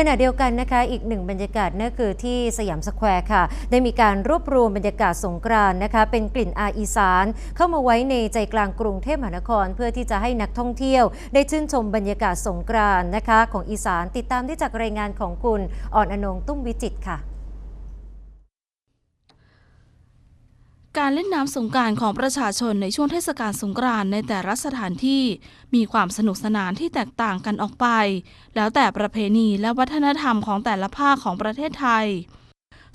ขณะเดียวกันนะคะอีกหนึ่งบรรยากาศนั่นคือที่สยามสแควร์ค่ะ ได้มีการรวบรวมบรรยากาศสงกรานนะคะ เป็นกลิ่นอาอีสาน เข้ามาไว้ในใจกลางกรุงเทพมหานคร เพื่อที่จะให้นักท่องเที่ยว ได้ชื่นชมบรรยากาศสงกรานนะคะ ของอีสานติดตามได้จากรายงานของคุณอ่อนอนงตุ้มวิจิตค่ะ การเล่นน้ำสงการของประชาชนในช่วงเทศกาลสงกรานต์ในแต่ละสถานที่ มีความสนุกสนานที่แตกต่างกันออกไป แล้วแต่ประเพณีและวัฒนธรรมของแต่ละภาคของประเทศไทย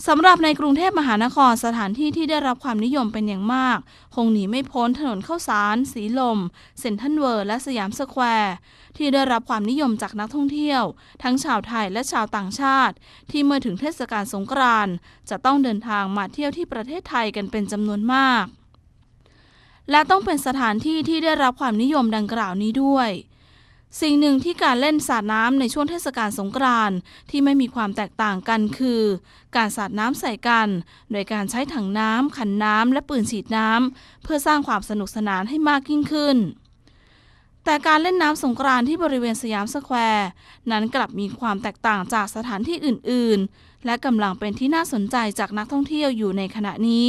สำหรับในกรุงเทพมหานครสถานที่ที่ได้รับความนิยมเป็นอย่างมาก คงหนีไม่พ้นถนนเข้าสาร สีลม เซ็นทรัลเวิร์และสยามสแควร์ ที่ได้รับความนิยมจากนักท่องเที่ยว ทั้งชาวไทยและชาวต่างชาติ ที่เมื่อถึงเทศกาลสงกรานต์จะต้องเดินทางมาเที่ยวที่ประเทศไทยกันเป็นจำนวนมาก และต้องเป็นสถานที่ที่ได้รับความนิยมดังกล่าวนี้ด้วย สิ่งหนึ่งที่การเล่นสาดน้ำในช่วงเทศกาลสงกรานต์ที่ไม่มีความแตกต่างกันคือ การสาดน้ำใส่กัน โดยการใช้ถังน้ำขันน้ำและปืนฉีดน้ำเพื่อสร้างความสนุกสนานให้มากยิ่งขึ้น แต่การเล่นน้ำสงกรานต์ที่บริเวณสยามสแควร์นั้นกลับมีความแตกต่างจากสถานที่อื่น ๆ และกำลังเป็นที่น่าสนใจจากนักท่องเที่ยวอยู่ในขณะนี้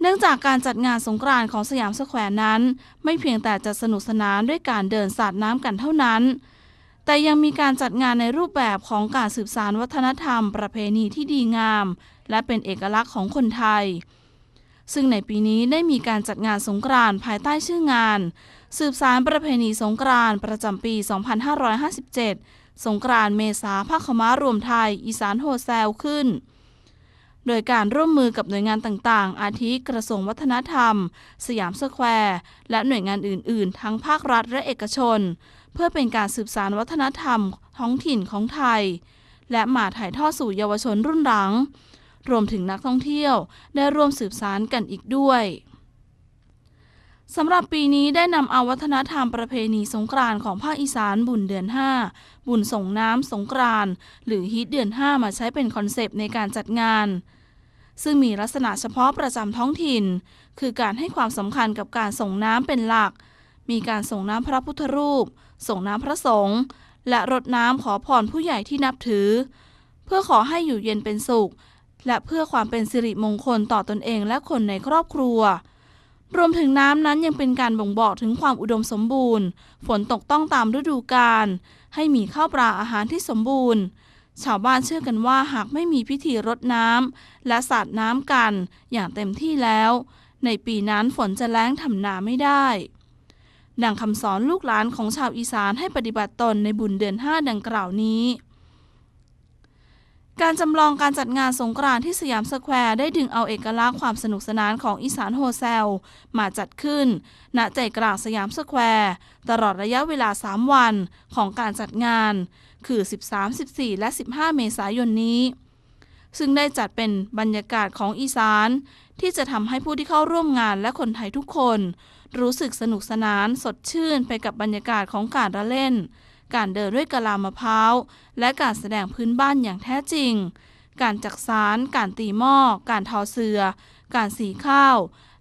เนื่องจากการจัดงานสงกรานต์ของสยามสแควร์นั้น ไม่เพียงแต่จะสนุกสนานด้วยการเดินสาดน้ำกันเท่านั้น แต่ยังมีการจัดงานในรูปแบบของการสืบสานวัฒนธรรม ประเพณีที่ดีงาม และเป็นเอกลักษณ์ของคนไทย ซึ่งในปีนี้ได้มีการจัดงานสงกรานต์ภายใต้ชื่องาน สืบสารประเพณีสงกรานต์ประจำปี 2557 สงกรานต์เมษาภาคม้ารวมไทย อีสานโฮแซลขึ้น โดยการร่วมมือกับหน่วยงานต่างๆ อาทิกระทรวงวัฒนธรรม สยามสแควร์ และหน่วยงานอื่น ๆ ทั้งภาครัฐและเอกชน เพื่อเป็นการสืบสานวัฒนธรรม ท้องถิ่นของไทย และมาถ่ายทอดสู่เยาวชนรุ่นหลัง รวมถึงนักท่องเที่ยวได้ร่วมสืบสานกันอีกด้วย สำหรับปีนี้ได้นำเอาวัฒนธรรมประเพณีสงกรานต์ของภาคอีสานบุญเดือน 5 บุญส่งน้ำสงกรานต์หรือฮิตเดือน 5 มาใช้เป็นคอนเซปต์ในการจัดงาน ซึ่งมีลักษณะเฉพาะประจำท้องถิ่น คือการให้ความสำคัญกับการส่งน้ำเป็นหลัก มีการส่งน้ำพระพุทธรูป ส่งน้ำพระสงฆ์และรดน้ำขอพรผู้ใหญ่ที่นับถือ เพื่อขอให้อยู่เย็นเป็นสุข และเพื่อความเป็นสิริมงคลต่อตอนเองและคนในครอบครัว รวมถึงน้ำนั้นยังเป็นการบ่งบอกถึงความอุดมสมบูรณ์ ฝนตกต้องตามฤดูกาลให้มีข้าวปลาอาหารที่สมบูรณ์ ชาวบ้านเชื่อกันว่าหากไม่มีพิธีรดน้ำและสาดน้ำกันอย่างเต็มที่แล้ว ในปีนั้นฝนจะแล้งทำนาไม่ได้ดังคำสอนลูกหลานของชาวอีสานให้ปฏิบัติตนในบุญเดือนห้าดังกล่าวนี้ การจำลองการจัดงานสงกรานต์ที่สยามสแควร์ได้ดึงเอาเอกลักษณ์ความสนุกสนานของอีสานโฮเซล มาจัดขึ้น ณใจกลางสยามสแควร์ตลอดระยะเวลา 3 วันของการจัดงาน คือ 13 14 และ 15 เมษายนนี้ ซึ่งได้จัดเป็นบรรยากาศของอีสาน ที่จะทำให้ผู้ที่เข้าร่วมงานและคนไทยทุกคน รู้สึกสนุกสนานสดชื่นไปกับบรรยากาศของการละเล่น การเดินด้วยกะลามะพร้าว และการแสดงพื้นบ้านอย่างแท้จริง การจักสาร การตีหม้อ การทอเสือ การสีข้าว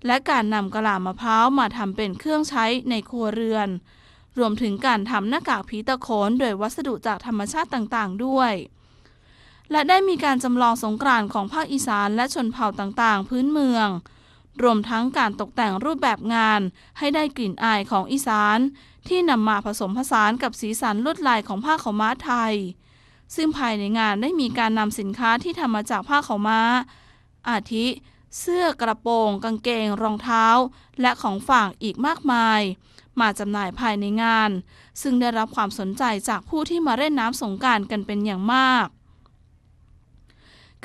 และการนำกะลามะพร้าวมาทำเป็นเครื่องใช้ในครัวเรือน รวมถึงการทำหน้ากากผีตะโขนโดยวัสดุจากธรรมชาติต่างๆ ด้วยและได้มีการจำลองสงกรานต์ของภาคอีสานและชนเผ่าต่างๆ พื้นเมือง รวมทั้งการตกแต่งรูปแบบงาน ให้ได้กลิ่นอายของอีสาน ที่นำมาผสมผสานกับสีสันลวดลายของผ้าขาวม้าไทย ซึ่งภายในงานได้มีการนำสินค้าที่ทำมาจากผ้าขาวม้า อาทิ เสื้อกระโปรง กางเกง รองเท้า และของฝากอีกมากมาย มาจำหน่ายภายในงาน ซึ่งได้รับความสนใจจากผู้ที่มาเล่นน้ำสงการกันเป็นอย่างมาก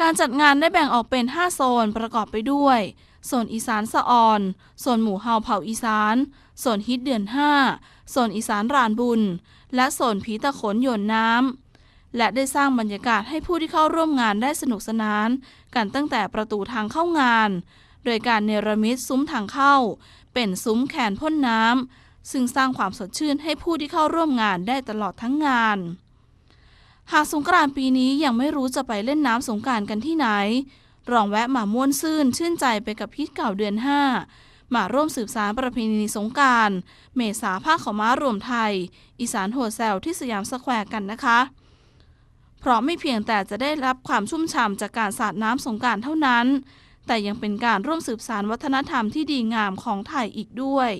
การจัดงานได้แบ่งออกเป็น 5 โซนประกอบไปด้วย โซนอีสานสะออนโซนหมู่เฮาเผ่าอีสานโซนฮิตเดือน5โซนอีสานรานบุญ และโซนผีตะขนโยนน้ำ และได้สร้างบรรยากาศให้ผู้ที่เข้าร่วมงานได้สนุกสนาน กันตั้งแต่ประตูทางเข้างาน โดยการเนรมิตซุ้มทางเข้า เป็นซุ้มแขนพ่นน้ำ ซึ่งสร้างความสดชื่นให้ผู้ที่เข้าร่วมงานได้ตลอดทั้งงานหากสงกรานต์ปีนี้ยังไม่รู้จะไปเล่นน้ำสงกรารกันที่ไหน ลองแวะมาม่วนซื่นชื่นใจไปกับพิษเก่าเดือน 5 มาร่วมสืบสารประเพณีสงการเมษาภาคขาวม้ารวมไทย อีสานโฮเซลที่สยามสแควร์กันนะคะ เพราะไม่เพียงแต่จะได้รับความชุ่มฉ่ำจากการสาดน้ำสงการเท่านั้น แต่ยังเป็นการร่วมสืบสารวัฒนธรรมที่ดีงามของไทยอีกด้วย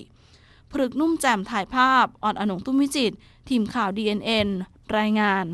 พฤกนุ่มแจ่มถ่ายภาพอ่อนอนงตุ้มวิจิต ทีมข่าว DNN รายงาน